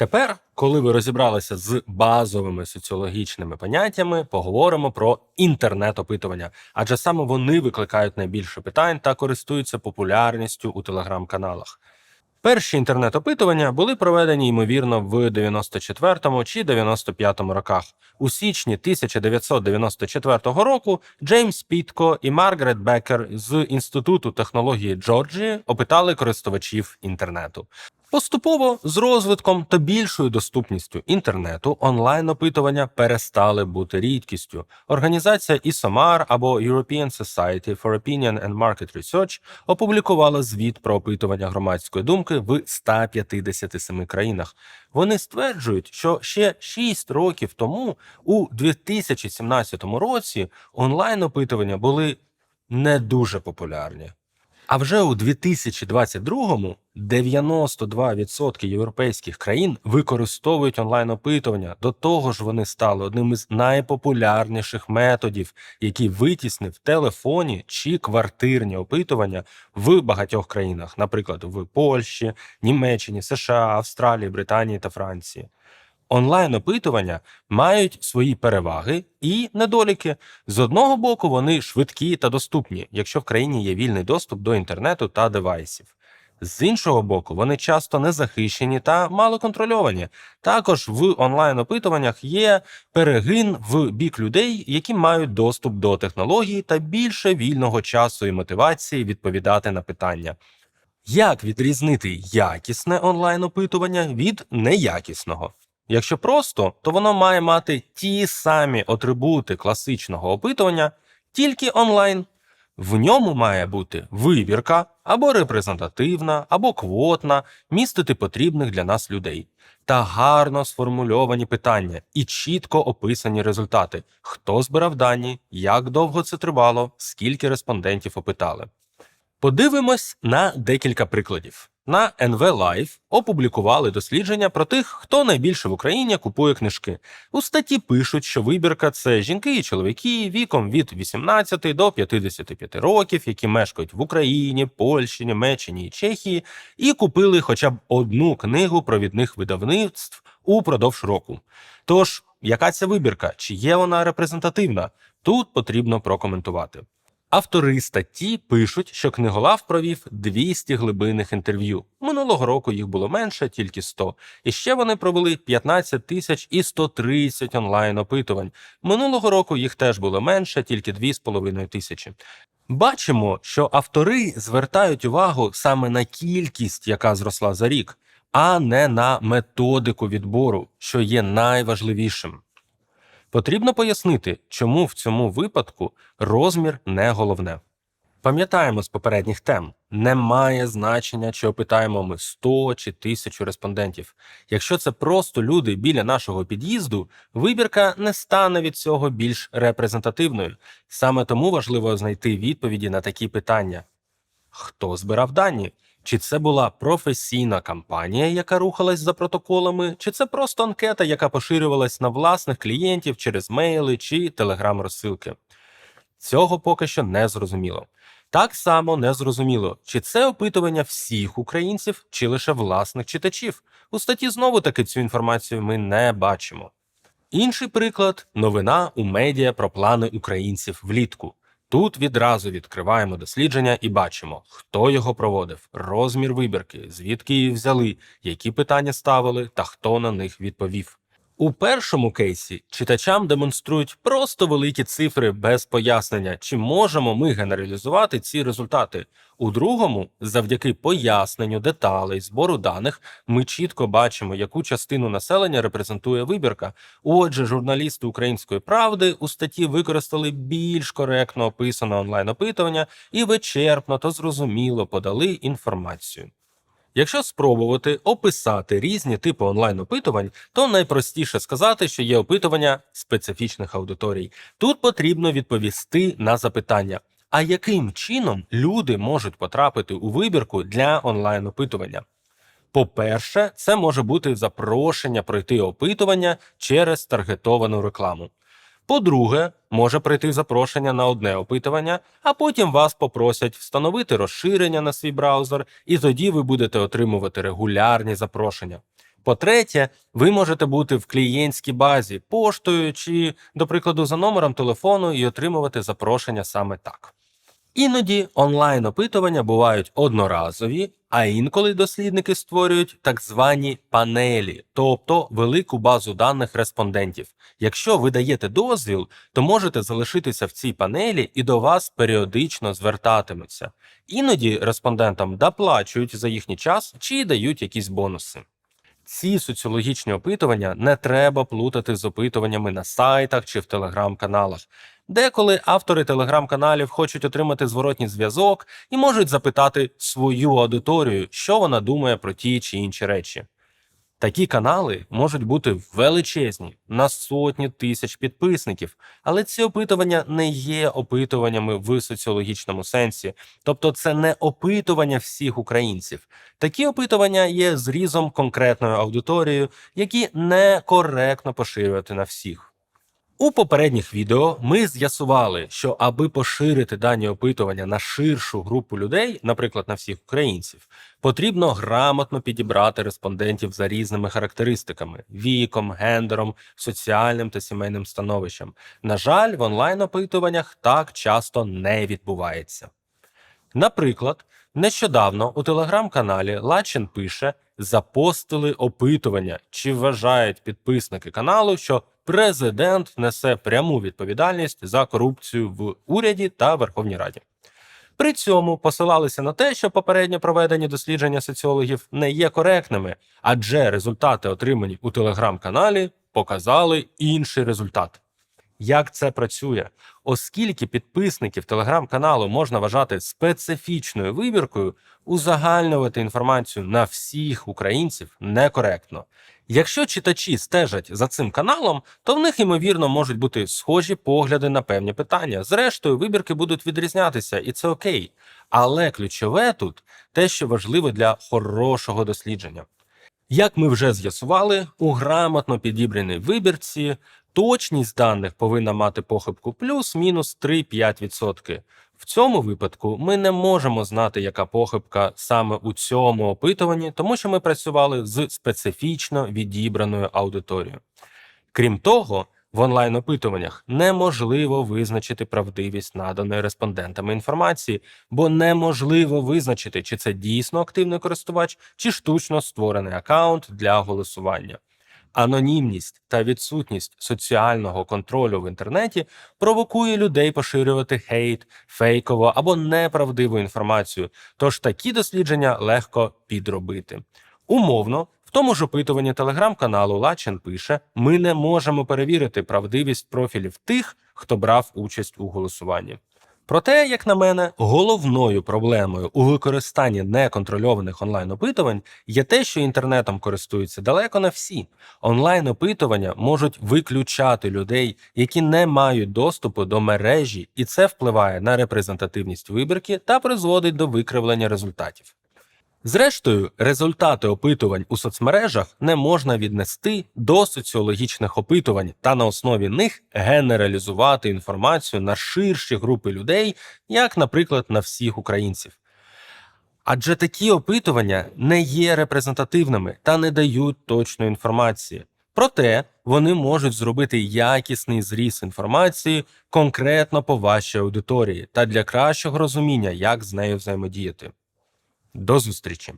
Тепер, коли ви розібралися з базовими соціологічними поняттями, поговоримо про інтернет-опитування, адже саме вони викликають найбільше питань та користуються популярністю у телеграм-каналах. Перші інтернет-опитування були проведені ймовірно в 94-му чи 95-му роках. У січні 1994 року Джеймс Пітко і Маргарет Беккер з Інституту технології Джорджії опитали користувачів інтернету. Поступово з розвитком та більшою доступністю інтернету онлайн-опитування перестали бути рідкістю. Організація ISOMAR або European Society for Opinion and Market Research опублікувала звіт про опитування громадської думки в 157 країнах. Вони стверджують, що ще 6 років тому, у 2017 році, онлайн-опитування були не дуже популярні. А вже у 2022-му 92% європейських країн використовують онлайн-опитування. До того ж, вони стали одним із найпопулярніших методів, який витіснив телефоні чи квартирні опитування в багатьох країнах, наприклад, в Польщі, Німеччині, США, Австралії, Британії та Франції. Онлайн-опитування мають свої переваги і недоліки. З одного боку, вони швидкі та доступні, якщо в країні є вільний доступ до інтернету та девайсів. З іншого боку, вони часто незахищені та малоконтрольовані. Також в онлайн-опитуваннях є перегин в бік людей, які мають доступ до технологій та більше вільного часу і мотивації відповідати на питання. Як відрізнити якісне онлайн-опитування від неякісного? Якщо просто, то воно має мати ті самі атрибути класичного опитування, тільки онлайн. В ньому має бути вибірка або репрезентативна, або квотна, містити потрібних для нас людей, та гарно сформульовані питання і чітко описані результати, хто збирав дані, як довго це тривало, скільки респондентів опитали. Подивимось на декілька прикладів. На NV Live опублікували дослідження про тих, хто найбільше в Україні купує книжки. У статті пишуть, що вибірка це жінки і чоловіки віком від 18 до 55 років, які мешкають в Україні, Польщі, Німеччині і Чехії, і купили хоча б одну книгу провідних видавництв упродовж року. Тож, яка ця вибірка? Чи є вона репрезентативна? Тут потрібно прокоментувати. Автори статті пишуть, що книголав провів 200 глибинних інтерв'ю. Минулого року їх було менше, тільки 100. І ще вони провели 15 тисяч і 130 онлайн опитувань. Минулого року їх теж було менше, тільки 2,5 тисячі. Бачимо, що автори звертають увагу саме на кількість, яка зросла за рік, а не на методику відбору, що є найважливішим. Потрібно пояснити, чому в цьому випадку розмір не головне. Пам'ятаємо з попередніх тем: немає значення, чи опитаємо ми 100 чи 1000 респондентів. Якщо це просто люди біля нашого під'їзду, вибірка не стане від цього більш репрезентативною. Саме тому важливо знайти відповіді на такі питання: хто збирав дані? Чи це була професійна кампанія, яка рухалась за протоколами, чи це просто анкета, яка поширювалась на власних клієнтів через мейли чи телеграм-розсилки? Цього поки що не зрозуміло. Так само не зрозуміло, чи це опитування всіх українців, чи лише власних читачів. У статті знову таки цю інформацію ми не бачимо. Інший приклад новина у медіа про плани українців влітку. Тут відразу відкриваємо дослідження і бачимо, хто його проводив, розмір вибірки, звідки її взяли, які питання ставили та хто на них відповів. У першому кейсі читачам демонструють просто великі цифри без пояснення, чи можемо ми генералізувати ці результати. У другому, завдяки поясненню деталей збору даних, ми чітко бачимо, яку частину населення репрезентує вибірка. Отже, журналісти української правди у статті використали більш коректно описане онлайн-опитування і вичерпно та зрозуміло подали інформацію. Якщо спробувати описати різні типи онлайн-опитувань, то найпростіше сказати, що є опитування специфічних аудиторій. Тут потрібно відповісти на запитання. А яким чином люди можуть потрапити у вибірку для онлайн-опитування? По-перше, це може бути запрошення пройти опитування через таргетовану рекламу. По-друге, може прийти запрошення на одне опитування, а потім вас попросять встановити розширення на свій браузер, і тоді ви будете отримувати регулярні запрошення. По-третє, ви можете бути в клієнтській базі поштою чи, до прикладу, за номером телефону і отримувати запрошення саме так. Іноді онлайн-опитування бувають одноразові, а інколи дослідники створюють так звані панелі, тобто велику базу даних респондентів. Якщо ви даєте дозвіл, то можете залишитися в цій панелі і до вас періодично звертатимуться. Іноді респондентам доплачують за їхній час чи дають якісь бонуси. Ці соціологічні опитування не треба плутати з опитуваннями на сайтах чи в телеграм-каналах. Деколи автори телеграм-каналів хочуть отримати зворотній зв'язок і можуть запитати свою аудиторію, що вона думає про ті чи інші речі. Такі канали можуть бути величезні на сотні тисяч підписників, але ці опитування не є опитуваннями в соціологічному сенсі, тобто це не опитування всіх українців. Такі опитування є зрізом конкретною аудиторією, які некоректно поширювати на всіх. У попередніх відео ми з'ясували, що аби поширити дані опитування на ширшу групу людей, наприклад, на всіх українців, потрібно грамотно підібрати респондентів за різними характеристиками: віком, гендером, соціальним та сімейним становищем. На жаль, в онлайн-опитуваннях так часто не відбувається. Наприклад, нещодавно у телеграм-каналі Лачин пише: запостили опитування, чи вважають підписники каналу, що президент несе пряму відповідальність за корупцію в уряді та Верховній Раді. При цьому посилалися на те, що попередньо проведені дослідження соціологів не є коректними, адже результати, отримані у телеграм-каналі, показали інший результат. Як це працює? Оскільки підписників телеграм-каналу можна вважати специфічною вибіркою, узагальнювати інформацію на всіх українців некоректно. Якщо читачі стежать за цим каналом, то в них ймовірно можуть бути схожі погляди на певні питання. Зрештою, вибірки будуть відрізнятися, і це окей. Але ключове тут те, що важливо для хорошого дослідження. Як ми вже з'ясували, у грамотно підібраній вибірці точність даних повинна мати похибку плюс-мінус 3-5%. В цьому випадку ми не можемо знати, яка похибка саме у цьому опитуванні, тому що ми працювали з специфічно відібраною аудиторією. Крім того, в онлайн-опитуваннях неможливо визначити правдивість наданої респондентами інформації, бо неможливо визначити, чи це дійсно активний користувач, чи штучно створений аккаунт для голосування. Анонімність та відсутність соціального контролю в інтернеті провокує людей поширювати хейт, фейкову або неправдиву інформацію, тож такі дослідження легко підробити. Умовно, в тому ж опитуванні телеграм-каналу Лачин пише: ми не можемо перевірити правдивість профілів тих, хто брав участь у голосуванні. Проте, як на мене, головною проблемою у використанні неконтрольованих онлайн-опитувань є те, що інтернетом користуються далеко не всі. Онлайн-опитування можуть виключати людей, які не мають доступу до мережі, і це впливає на репрезентативність вибірки та призводить до викривлення результатів. Зрештою, результати опитувань у соцмережах не можна віднести до соціологічних опитувань та на основі них генералізувати інформацію на ширші групи людей, як, наприклад, на всіх українців. Адже такі опитування не є репрезентативними та не дають точної інформації. Проте вони можуть зробити якісний зріз інформації конкретно по вашій аудиторії та для кращого розуміння, як з нею взаємодіяти. До зустрічі!